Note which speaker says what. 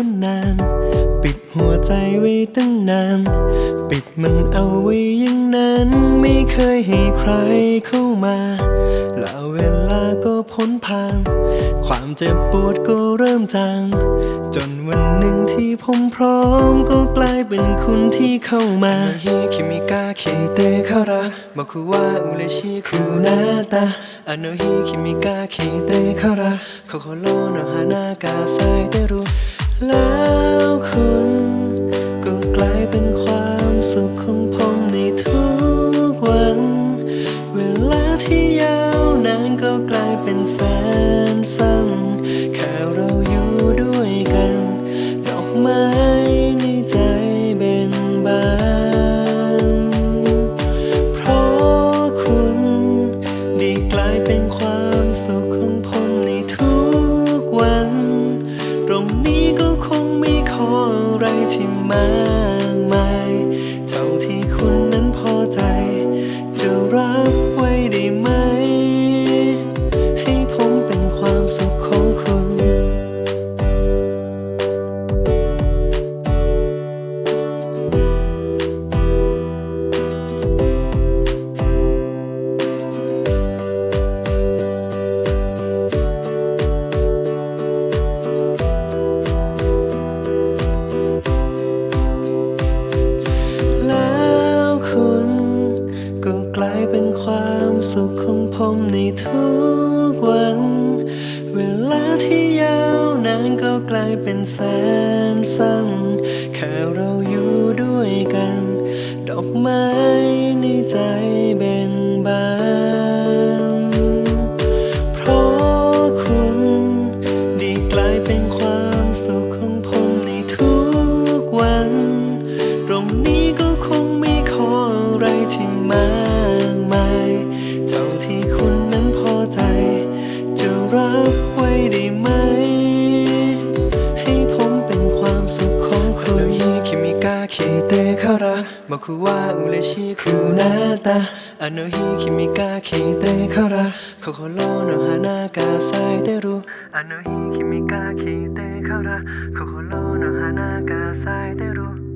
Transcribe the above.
Speaker 1: ก็นาน ปิดหัวใจไว้ตั้งนาน ปิดมันเอาไว้อย่างนั้น ไม่เคยให้ใครเข้ามาแล้วเวลาก็พ้นผ่าน ความเจ็บปวดก็เริ่มจาง จนวันหนึ่งที่ผมพร้อมก็กลายเป็นคุณที่เข้ามาฮิคิมิกาคิเตคาระบอกคือว่าอุเลชิคูนาตาอโนฮิคิมิกาเคเตคาระขอあの日君が来てから心の花が咲いรู แล้วคุณก็กลายเป็นความสุขของ ที่มากมาย เท่าที่คุณ เป็นความสุขของผมในทุกวัน เวลาที่ยาวนานก็กลายเป็นแสนสั้นแค่เราอยู่ด้วยกัน ดอกไม้ในใจเบ่งบานเพราะคุณได้กลายเป็นความสุขของผมในทุกวัน ตรงนี้ก็คงไม่ขออะไรที่มา てから僕は嬉しくなった。あの日君が来てから心の花が咲いてる。あの日君が来てから心の花が咲いてる。